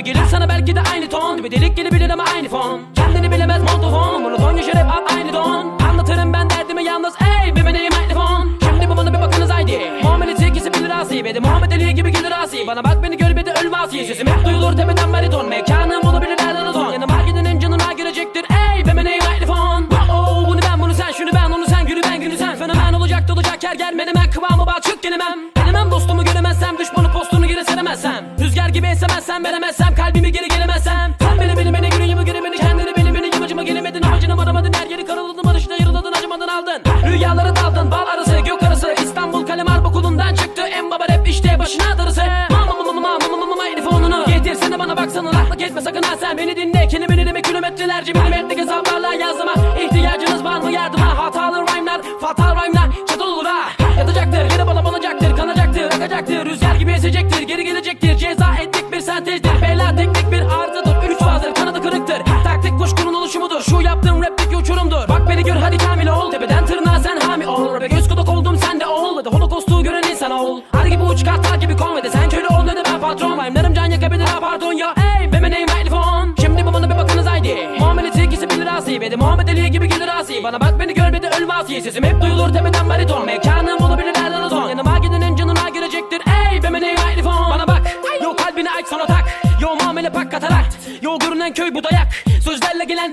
Gibi gelir sana belki de aynı ton Gibi delik gelebilir ama aynı fon. Kendini bilemez montofon Monoton yaşar hep at aynı don. Anlatırım ben derdimi yalnız ey bir meneyim mikrofon Şimdi bu bana bir bakınız haydi. Muhammed'i ikisi bilir asi Bedi Muhammed Ali gibi gelir asi Bana bak beni gör bir de ölme asi Sesim hep duyulur tepeden bariton Mekanım olabilir nereden ton Yanıma gidenin canına girecektir ey bir meneyim mikrofon Oh bunu ben bunu sen şunu ben onu sen günü ben günü sen. Fenomen olacak dolacak yer gel menemen kıvamı balçık gelemem. Gelemem dostumu göremezsem düşmanı postunu geri seremezsem Rüzgar gibi esemezsem veremezsem kalbimi geri gelemezsem. Sen beni beni beni günü gibi geri beni kendini beni beni yamacıma gelemedin amacını varamadın her yeri karaladın barışta yarıladın acımadan aldın. Rüyaları daldın bal arası gök arası İstanbul kalem harp okulundan çıktı en baba rap işte başına darısı. Mama mama mama mama mama mama telefonunu Getirsene bana baksana laklık etme sakın ha sen beni dinle Kelimeni demek kilometrelerce milimetrik hesaplarla yazdıma İhtiyacınız insan ol Ar gibi uç kartal gibi konvede sen köle ol dedi ben patron Rhyme'larım can yakabilir ha pardon ya. Ey be name mikrofon Şimdi bu bana bir bakınız haydi. Muamelesi ikisi bilir asi Bedi Muhammed Ali gibi gelir asi. Bana bak beni gör bir de ölme asi. Sesim hep duyulur tepeden bariton Mekanım olabilir nereden ton? Yanıma gidenin canına girecektir. Ey be name mikrofon Bana bak Yo kalbini aç sonra tak Yo muamele pak katarakt Yo görünen köy bu dayak. Sözlerle gelen